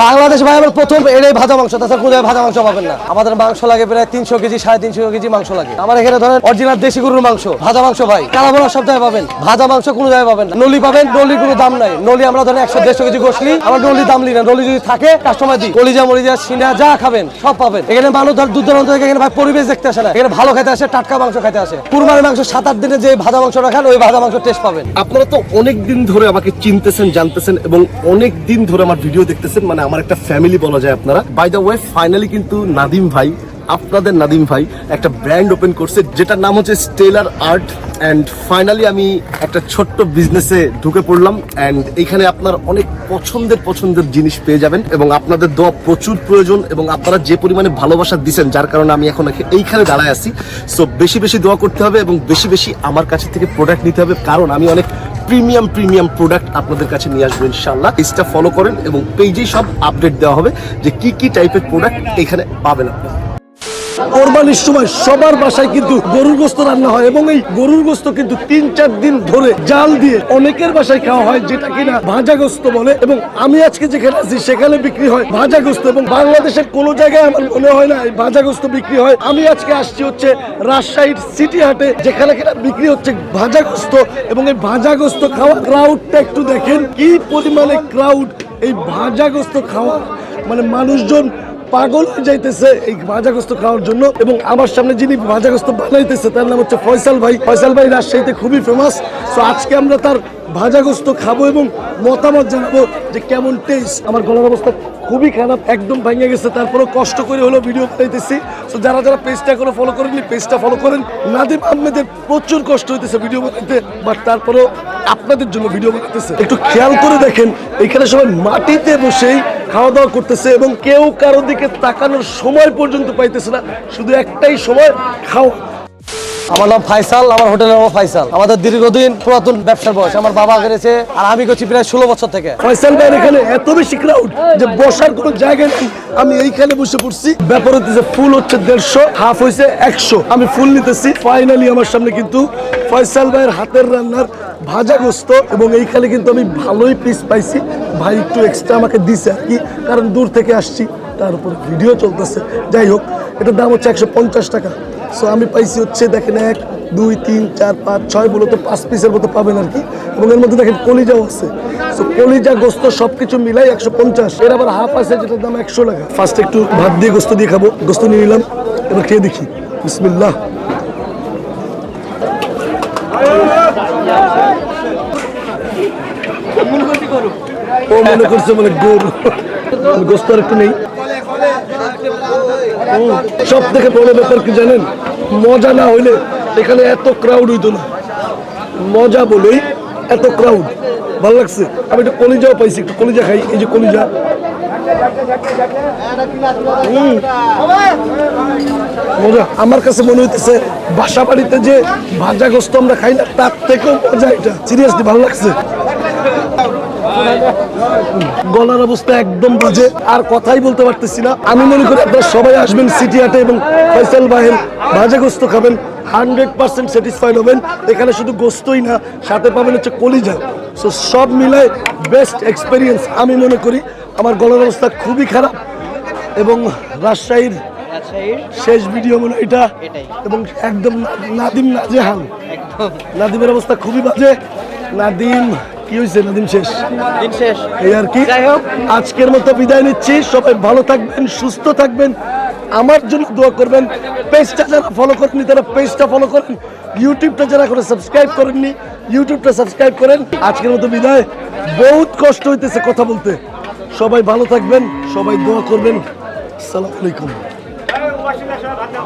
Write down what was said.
বাংলাদেশ ভাই, আমার প্রথম এটাই ভাজা মাংস, তাছাড়া জায়গায় ভাজা মাংস পাবেন না। আমাদের মাংস লাগে প্রায় তিনশো কেজি, সাড়ে তিনশো কেজি মাংস লাগে। আমার এখানে ধরেন অরিজিনাল দেশি গরুর মাংস, ভাজা মাংস ভাই। কালাবোনা সব জায়গায় পাবেন। ভাজা মাংস কোনো জায়গায় পাবেন না। নলি পাবেন, নলির কোনো দাম নাই। নলি আমরা ধরেন একশো দেড়শো কেজি গোসলি আমার নলি দাম লি না। নলি যদি থাকে কাস্টমার দিই। কলিজা, মরিজা, সিনা, যা খাবেন, সব পাবেন। এখানে মানুষ ধর দূর দূরান্ত থেকে এখানে ভাই পরিবেশ দেখতে আসে না। এখানে ভালো খেতে আসে, টাটকা মাংস খেতে আসে। কুরবানির মাংস সাত আট দিনে যে ভাজা মাংস রাখান, ওই ভাজা মাংস টেস্ট পাবেন। আপনারা তো অনেক দিন ধরে আমাকে চিনতেছেন, জানতেছেন এবং অনেক দিন ধরে আমার ভিডিও দেখতেছেন। মানে আমার একটা ফ্যামিলি বলা যায় আপনারা। বাই দ্য ওয়ে ফাইনালি কিন্তু নাদিম ভাই, আপনাদের নাদিম ভাই একটা ব্র্যান্ড ওপেন করছে, যেটার নাম হচ্ছে স্টেলার আর্ট অ্যান্ড ফাইনালি আমি একটা ছোট্ট বিজনেসে ঢুকে পড়লাম অ্যান্ড এখানে আপনার অনেক পছন্দের পছন্দের জিনিস পেয়ে যাবেন, এবং আপনাদের দোয়া প্রচুর প্রয়োজন, এবং আপনারা যে পরিমাণে ভালোবাসা দিচ্ছেন যার কারণে আমি এখন এখে- এইখানে দাঁড়ায় আছি। সো বেশি বেশি দোয়া করতে হবে, এবং বেশি বেশি আমার কাছে থেকে প্রোডাক্ট নিতে হবে, কারণ আমি অনেক প্রিমিয়াম প্রিমিয়াম প্রোডাক্ট আপনাদের কাছে নিয়ে আসব ইনশাল্লাহ পেজটা ফলো করেন এবং পেজেই সব আপডেট দেওয়া হবে যে কি কি টাইপের প্রোডাক্ট এখানে পাবেন আপনারা কোরবানির সময় সবার বাসায় কিন্তু গরুর গোস্ত রান্না হয় এবং এই গরুর গোস্ত কিন্তু তিন, চার দিন ধরে জাল দিয়ে অনেকের বাসায় খাওয়া হয়, যেটা কিনা ভাজা গোস্ত বলে। এবং আমি আজকে যেখানে আছি, সেখানে বিক্রি হয় ভাজা গোস্ত। এবং বাংলাদেশের কোনো জায়গায় আমার মনে হয় না এই ভাজা গোস্ত বিক্রি হয়। আমি আজকে আসছি হচ্ছে রাজশাহীর সিটি হাটে, যেখানে কিনা বিক্রি হচ্ছে ভাজা গোস্ত। এবং এই ভাজা গোস্ত খাওয়া ক্রাউডটা একটু দেখেন, কি পরিমাণে ক্রাউড এই ভাজা গোস্ত খাওয়া। মানে মানুষজন পাগল হয়ে যাইতেছে এই ভাজাগ্রস্ত খাওয়ার জন্য এবং আমার সামনে যিনি ভাজাগ্রস্ত বানাইতেছে, তার নাম হচ্ছে ফয়সাল ভাই। ফয়সাল ভাই রাজশাহীতে খুবই ফেমাস তো আজকে আমরা তার ভাজাগ্রস্ত খাব এবং মতামত জানাব যে কেমন টেস্ট আমার গলার অবস্থা খুবই খারাপ, একদম ভেঙে গেছে। তারপরেও কষ্ট করে হলো ভিডিও বানাইতেছি তো যারা যারা পেজটা এখনও ফলো করেননি পেজটা ফলো করেন। নাদিম আহমেদের প্রচুর কষ্ট হইতেছে ভিডিও বানাইতে বাট তারপরেও আপনাদের জন্য ভিডিও বানাইতেছে। একটু খেয়াল করে দেখেন, এখানে সবাই মাটিতে বসেই খাওয়া দাওয়া করতেছে এবং কেউ কারও দিকে তাকানোর সময় পর্যন্ত পাইতেছে না। শুধু একটাই সময়, খাওয়া। আমার নাম ফাইসাল, আমার হোটেলের নাম ফাইসাল। আমাদের দীর্ঘদিন পুরাতন ব্যবসার বয়স। আমার বাবা করেছে আর আমি করছি প্রায় ষোলো বছর থেকে। ফয়সাল ভাইয়ের এখানে এত বেশি ক্রাউড যে বসার কোনো জায়গা নেই। আমি এইখানে বসে পড়ছি। ব্যাপার হচ্ছে ফুল হচ্ছে দেড়শো হাফ হয়েছে একশো। আমি ফুল নিতেছি। ফাইনালি আমার সামনে কিন্তু ফয়সাল ভাইয়ের হাতের রান্নার ভাজা গোস্ত, এবং এইখানে কিন্তু আমি ভালোই পিস পাইছি। ভাই একটু এক্সট্রা আমাকে দিছে আর কি, কারণ দূর থেকে আসছি, তার উপর ভিডিও চলতেছে। যাই হোক এটার দাম হচ্ছে একশো পঞ্চাশ টাকা। সো আমি পাইছি হচ্ছে দেখেন এক, দুই, তিন, চার, পাঁচ, ছয় বলো তো পাঁচ পিসের মতো পাবেন আর কি। এবং এর মধ্যে দেখেন কলিজাও আছে। সো কলিজা, গোস্ত সব কিছু মিলাই একশো পঞ্চাশ। এর আবার হাফ আছে যেটার দাম একশো টাকা। ফার্স্ট একটু ভাত দিয়ে গোস্ত দিয়ে খাব। গোস্ত নিয়ে নিলাম। এবার খেয়ে দেখি। বিসমিল্লাহ। ও মনে করছে মানে গরু গোস্ত আর একটু নেই। সব থেকে বড় ব্যাপার কি জানেন? মজা না হইলে এখানে এত ক্রাউড হইতো না। মজা বলেই এত ক্রাউড ভালো লাগছে? আমি একটু কলিজাও পাইছি, একটু কলিজা খাই। এই যে কলিজা। আমার কাছে মনে হইতেছে বাসা বাড়িতে যে ভাজা গোস্ত আমরা খাই না, তার থেকেও মজা এটা। সিরিয়াসলি ভালো লাগছে? গলার অবস্থা একদম বাজে আর কথাই বলতে পারতেছি না। আমি মনে করি আপনারা সবাই আসবেন সিটি হাটে এবং ফয়সাল ভাইয়ের ভাজা গোস্ত খাবেন হান্ড্রেড পার্সেন্ট স্যাটিসফাইড হবেন। এখানে শুধু গোস্তই না সাথে পাবেন হচ্ছে কলিজা। সো সব মিলায় বেস্ট এক্সপিরিয়েন্স আমি মনে করি। আমার গলার অবস্থা খুবই খারাপ এবং রাজশাহীর শেষ ভিডিও মনে এটা এবং একদম নাদিম নাজেহাল। নাদিমের অবস্থা খুবই বাজে। নাদিম কি হয়েছে নাদিম শেষ? দিন শেষ। এই আর কি? আজকের মতো বিদায় নিচ্ছি। সবাই ভালো থাকবেন সুস্থ থাকবেন। আমার জন্য দোয়া করবেন। পেজটা যারা ফলো করেননি তারা পেজটা ফলো করেন। ইউটিউবটা যারা করে সাবস্ক্রাইব করেননি ইউটিউবটা সাবস্ক্রাইব করেন। আজকের মতো বিদায়। বহুত কষ্ট হইতেছে কথা বলতে। সবাই ভালো থাকবেন সবাই দোয়া করবেন। আসসালামু আলাইকুম।